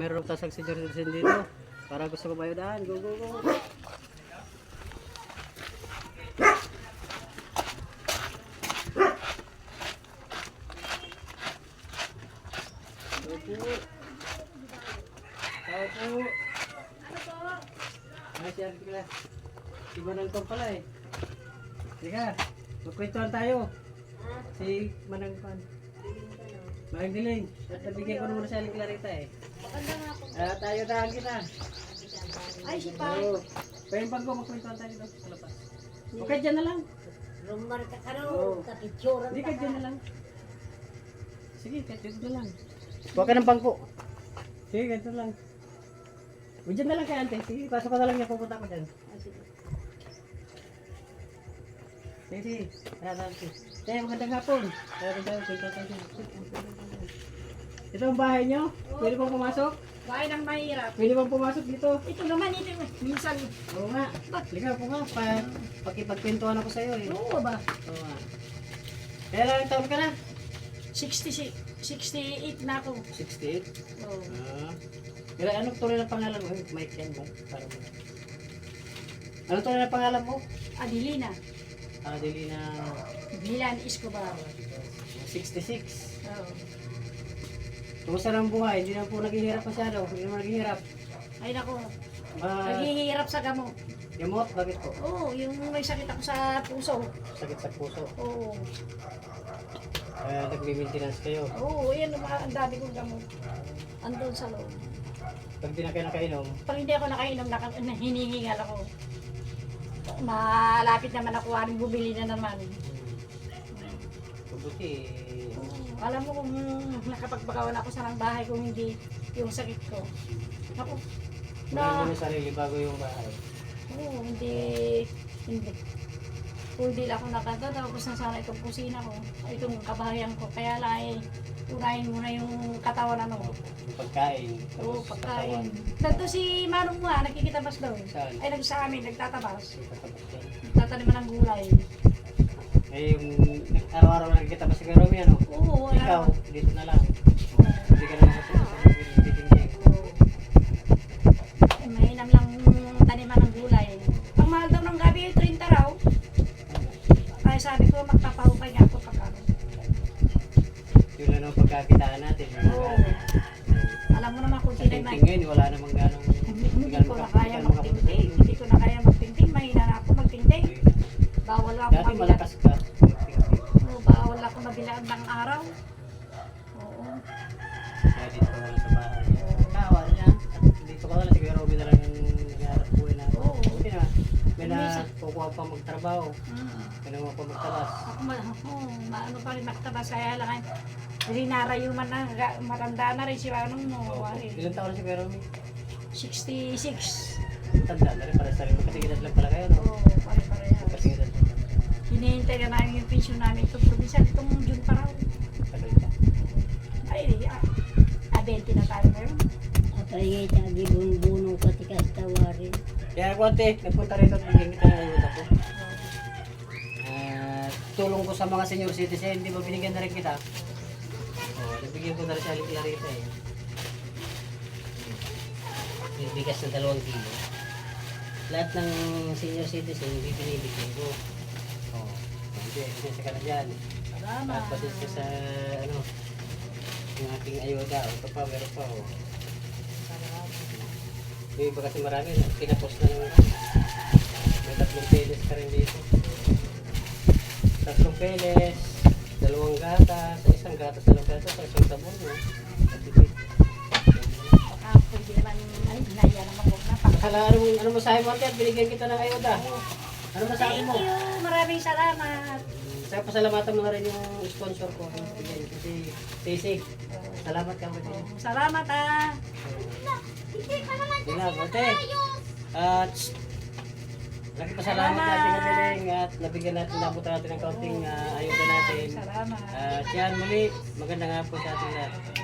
Meron tasag si Jordan dito. Para gusto ko bayudahan. Go, go, go. Go po. Tao po. Ay, si Ate Kila. Si Manangkong pala eh. Sige, magkwentuhan tayo. Si Manangkong. Maring diling. At nabigyan ko naman sa Aling Clarita eh. Ah, tayo dahan kita. Ay, si Oo. Pwede bang ko magkwentuhan tayo dito sa labas? Okay, dyan na lang. Rumar ka ka Oo. raw, kapitsuran Hindi ka dyan na lang. Sige, kahit dito na lang. Huwag ka ng bangko. Sige, ganito lang. O dyan na lang kay ante. Sige, pasok ka na lang niya. Pupunta ko dyan. Ah, sige. Sige. Tara, tara, sige. Tayo, magandang hapon. Tayo, tayo, kwentuhan tayo. Ito ang bahay niyo? Pwede bang pumasok? Bahay ng mahirap. Pwede bang pumasok dito? Ito naman, ito minsan. Oo nga. Ligaw po nga. Pa, pakipagkwentuhan ako sa'yo eh. Oo ba? Oo nga. Kaya lang taon ka na? 60, 68 na ako. 68. Oo. Ah. Kaya anong tunay na pangalan mo? Mike yan mo. Para mo. Anong tunay na pangalan mo? Adelina. Adelina Milan Escobar. 66. Oo. Kumusta ng buhay? Hindi na po naghihirap masyado. Hindi naman naghihirap. Ay nako, Ma naghihirap sa gamot. gamot? Bakit po? Oo, yung may sakit ako sa puso. Sakit sa puso. Oo. Kaya nagme-maintenance kayo. Oo, yan, mga- ang dami kong gamot. Andun sa loob. Pag di na kayo nakainom, Pag hindi ako nakainom, naka, hinihingal ako. Malapit naman ako, aring bumili na naman. mabuti. Alam mo kung nakapagbagawan ako sa ng bahay kung hindi yung sakit ko. Ako, Na, na, mo sarili bago yung bahay. oo, hindi, hindi. Kung hindi lang ako nakanta, tapos na sana itong kusina ko, itong kabahayan ko. Kaya lang ay, unahin mo na yung katawan ano. Yung pagkain. Oo, tapos pagkain. katawan. Dito si Manong mo, ah, nagkikitabas daw. Saan? Ay, nag sa amin, nagtatabas. Tatabas yan. Nagtataniman ng gulay. Eh, yung araw-araw nakikita pa si Karomi, ano? Oo, Ikaw, dito na lang. Hindi ka na nakatulog sa titingting. Ay, Mainam lang taniman ng gulay. Ang mahal daw ng gabi ay 30 raw. Kaya sabi ko, magpapahukay nga ako pagkano. Ang pagkakitaan natin. Oo. Alam mo naman kung sino tingting ngayon, wala namang ganong... Hindi ko Pa magtrabaho. Mm. May na pa magtalas. Ako ma, oh, maano pa rin magtabas kaya lang ay rinarayuman na, ga- matanda na rin si Anong mo. Ay, Ilan taon na si Karomi? 66. Tanda na rin para sa rin. Magkasigidad lang pala kayo, no? Oo, pare-parehas. Magkasigidad lang. Hinihintay ka namin yung pension namin itong probinsya. Itong June pa raw. Tagal pa. Ay, ah, ah, 20 na tayo ngayon. Apay ta gibun-buno ka ti kastawarin. Kaya konti, nagpunta rito at bigyan kita ng ayuda. At tulong ko sa mga senior citizen, di ba binigyan na rin kita? Oo, nabigyan ko na rin sa Aling Clarita eh. Yung bigas na dalawang kilo. Lahat ng senior citizen, bibinibigyan ko. Oo. Hindi, hindi ka na dyan. At Salamat. pasensya sa ano, yung aking ayuda. O, ito pa, meron pa. Oh. Yung iba kasi marami, pinapos na naman. May tatlong peles ka rin dito. Tatlong peles, dalawang gatas, sa isang gatas, dalawang gatas, sa isang sabon. No? Naman, naman. Hala, anong, anong masahe mo, Ate? Binigyan kita ng ayuda. Ano masahe Thank mo? you. Maraming salamat. Saka pasalamatan mo na rin yung sponsor ko. Bigyan ko si Casey. Salamat ka mo din. Salamat ah. Yun lang, ate. At lagi pasalamat natin ng galing at nabigyan natin, nabutan natin ng kaunting ah, ayuda natin. Salamat. At yan muli, magandang hapon sa ating lahat.